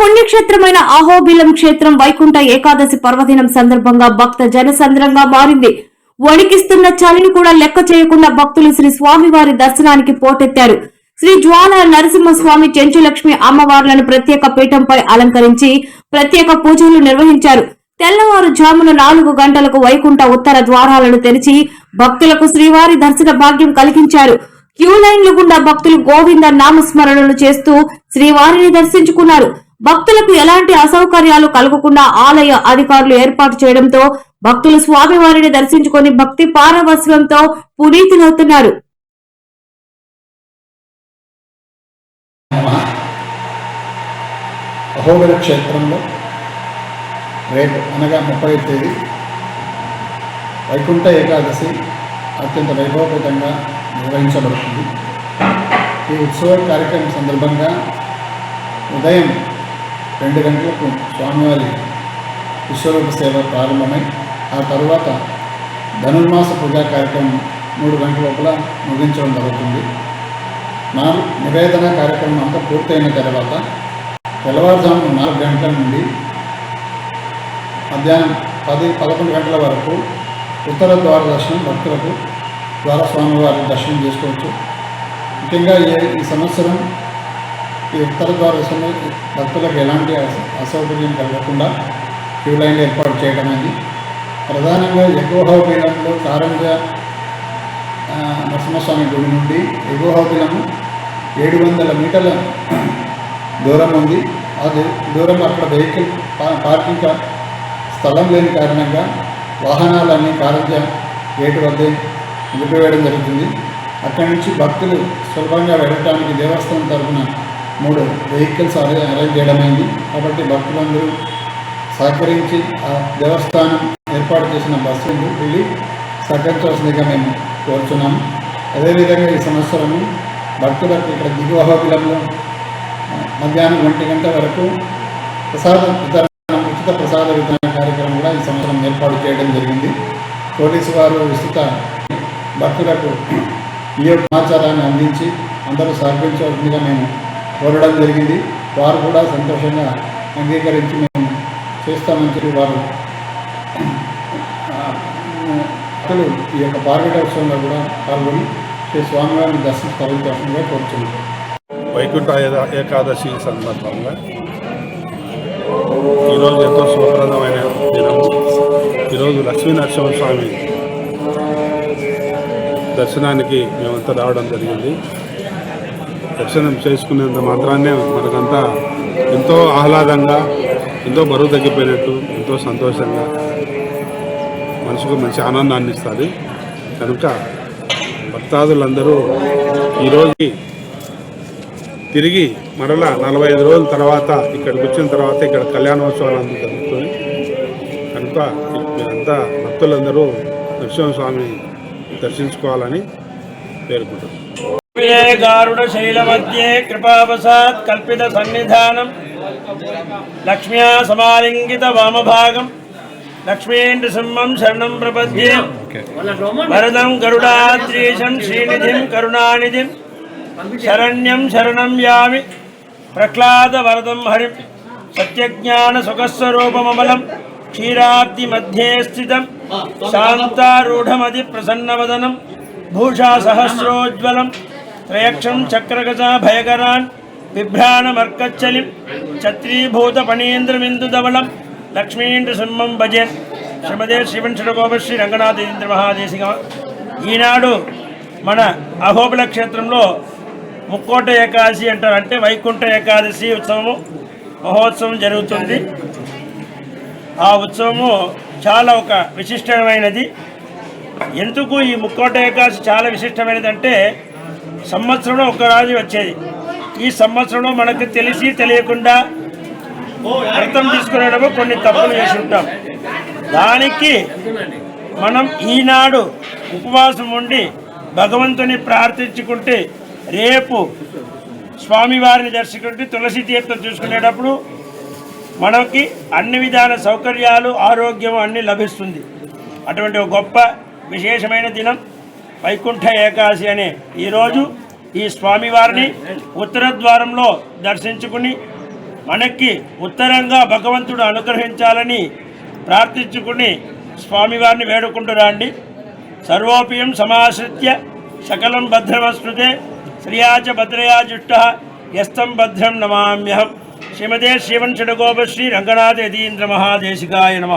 పుణ్యక్షేత్రమైన అహోబిలం క్షేత్రం వైకుంఠ ఏకాదశి పర్వదినం సందర్భంగా భక్త జనసంద్రంగా మారింది. వణికిస్తున్న చలిని కూడా లెక్క చేయకుండా భక్తులు శ్రీ స్వామివారి దర్శనానికి పోటెత్తారు. శ్రీ జ్వాల నరసింహస్వామి చెంచులక్ష్మి అమ్మవార్లను ప్రత్యేక పీఠంపై అలంకరించి ప్రత్యేక పూజలు నిర్వహించారు. తెల్లవారుజామున నాలుగు గంటలకు వైకుంఠ ఉత్తర ద్వారాలను తెరిచి భక్తులకు శ్రీవారి దర్శన భాగ్యం కలిగించారు. క్యూ లైన్లు గుండా భక్తులు గోవింద నామస్మరణలు చేస్తూ శ్రీవారిని దర్శించుకున్నారు. భక్తులకు ఎలాంటి అసౌకర్యాలు కలగకుండా ఆలయ అధికారులు ఏర్పాటు చేయడంతో భక్తులు స్వామివారిని దర్శించుకుని భక్తి పారవస్యంతో పునీతులవుతున్నారు. అహోబిల క్షేత్రంలో రేపు అనగా ముప్పై తేదీ వైకుంఠ ఏకాదశి అత్యంత వైభవపేతంగా నిర్వహించబడుతుంది. ఈ ఉత్సవ కార్యక్రమం సందర్భంగా ఉదయం రెండు గంటలకు స్వామివారి విశ్వరూప సేవ ప్రారంభమై ఆ తరువాత ధనుర్మాస పూజా కార్యక్రమం మూడు గంటల లోపల ముగించడం జరుగుతుంది. నా నివేదన కార్యక్రమం అంతా పూర్తయిన తర్వాత తెల్లవారుజాము నాలుగు గంటల నుండి మధ్యాహ్నం పది పదకొండు గంటల వరకు ఉత్తర ద్వార దర్శనం భక్తులకు ద్వారస్వామి వారి దర్శనం చేసుకోవచ్చు. ముఖ్యంగా ఈ ఈ సంవత్సరం ఈ ఉత్తర ద్వార భక్తులకు ఎలాంటి అస- అసౌకర్యం కలగకుండా క్యూ లైన్ ఏర్పాటు చేయడం అయింది ప్రధానంగా ఎగోహోబిలంలో కారంజ నరసింహస్వామి గుడి నుండి ఎగోహోబిలము ఏడు వందల మీటర్ల దూరం ఉంది. అది దూరం అక్కడ వెహికల్ పార్కింగ్ స్థలం లేని కారణంగా వాహనాలన్నీ కారంజ గేటు వద్దే నిలిపివేయడం జరుగుతుంది. అక్కడి నుంచి భక్తులు సులభంగా వెళ్ళడానికి దేవస్థానం తరఫున మూడు వెహికల్స్ అరే అరేంజ్ చేయడమైంది. కాబట్టి భక్తులందరూ సహకరించి ఆ దేవస్థానం ఏర్పాటు చేసిన బస్సులు వెళ్ళి సహకరించవలసిందిగా మేము కోరుతున్నాము అదేవిధంగా ఈ సంవత్సరము భక్తులకు ఇక్కడ దిగువహోబిలంలో మధ్యాహ్నం ఒంటి గంట వరకు ప్రసాద వితరణ ఉచిత ప్రసాద వితరణ కార్యక్రమం కూడా ఈ సంవత్సరం ఏర్పాటు చేయడం జరిగింది. పోలీసు వారు విస్తృత భక్తులకు ఈ యొక్క సమాచారాన్ని అందించి అందరూ సహకరించవలసిందిగా మేము కోరడం జరిగింది. వారు కూడా సంతోషంగా అంగీకరించి మేము చేస్తామని చెప్పి వారు ఆ, భక్తులు ఈ యొక్క పార్వటోత్సవంలో కూడా పాల్గొని శ్రీ స్వామివారిని దర్శించుకోవాల్సిందిగా కోరుతున్నాం వైకుంఠ ఏకాదశి సందర్భంగా ఈరోజు ఎంతో శుభప్రదమైన దినం. ఈరోజు లక్ష్మీనరసింహస్వామి దర్శనానికి మేమంతా రావడం జరిగింది. దర్శనం చేసుకునేంత మాత్రాన్నే మనకంతా ఎంతో ఆహ్లాదంగా ఎంతో బరువు తగ్గిపోయినట్టు ఎంతో సంతోషంగా మనసుకు మంచి ఆనందాన్ని ఇస్తుంది. కనుక భక్తాదులందరూ ఈరోజు తిరిగి మరలా నలభై ఐదు రోజుల తర్వాత ఇక్కడికి వచ్చిన తర్వాత ఇక్కడ కళ్యాణోత్సవాలు అందరూ జరుగుతుంది. కనుక మీరంతా భక్తులందరూ నరసింహస్వామి దర్శించుకోవాలని దివ్యే గారుడశైలమధ్యే కృపావసాత్ కల్పిత సన్నిధానం లక్ష్మ్యా సమాలింగిత వామభాగం లక్ష్మీం నృసింహం శరణం ప్రపద్యే వరదం గరుడాద్రీశం శ్రీనిధిం కరుణానిధిం శరణ్యం శరణం యామి ప్రహ్లాద వరదం హరిం సత్యజ్ఞాన సుఖస్వరూపమలం క్షీరాబ్ది మధ్యే స్థితం శాంతారూఢమది ప్రసన్నవదనం భూషా సహస్రోజ్వలం త్రయక్షం చక్రగజ భయకరాన్ బిభ్రాణమర్కచ్చలిం ఛత్రీభూత ఫణీంద్రమిందుధవళం లక్ష్మీంద్రసింహం భజే. శ్రీమదే శ్రీవంశగోప శ్రీ రంగనాథేంద్ర మహాదేశిక ఈనాడు మన అహోబిల క్షేత్రంలో ముక్కోట ఏకాదశి అంటారు అంటే వైకుంఠ ఏకాదశి ఉత్సవము మహోత్సవం జరుగుతుంది. ఆ ఉత్సవము చాలా ఒక విశిష్టమైనది. ఎందుకు ఈ ముక్కోట ఏకాదశి చాలా విశిష్టమైనది అంటే సంవత్సరంలో ఒక రాజు వచ్చేది. ఈ సంవత్సరంలో మనకు తెలిసి తెలియకుండా అర్థం తీసుకునేటప్పుడు కొన్ని తప్పులు చేసి ఉంటాం. దానికి మనం ఈనాడు ఉపవాసం ఉండి భగవంతుని ప్రార్థించుకుంటే రేపు స్వామివారిని దర్శించుకుంటే తులసి తీర్థం చూసుకునేటప్పుడు మనకి అన్ని విధాల సౌకర్యాలు ఆరోగ్యం అన్నీ లభిస్తుంది. అటువంటి ఒక గొప్ప విశేషమైన దినం. వైకుంఠ ఏకాదశి అనే ఈరోజు ఈ స్వామివారిని ఉత్తర ద్వారంలో దర్శించుకుని మనకి ఉత్తరంగా భగవంతుడు అనుగ్రహించాలని ప్రార్థించుకుని స్వామివారిని వేడుకుంటురాండి సర్వోపీయం సర్వోపియం సమాశ్రిత్య సకలం భద్రమస్మృతే శ్రియాచ భద్రయా జుష్ట యస్తం భద్రం నమామ్యహం. శ్రీమదే శ్రీవన్ షడగోప శ్రీ రంగనాథ యదీంద్ర మహాదేశికాయ నమ.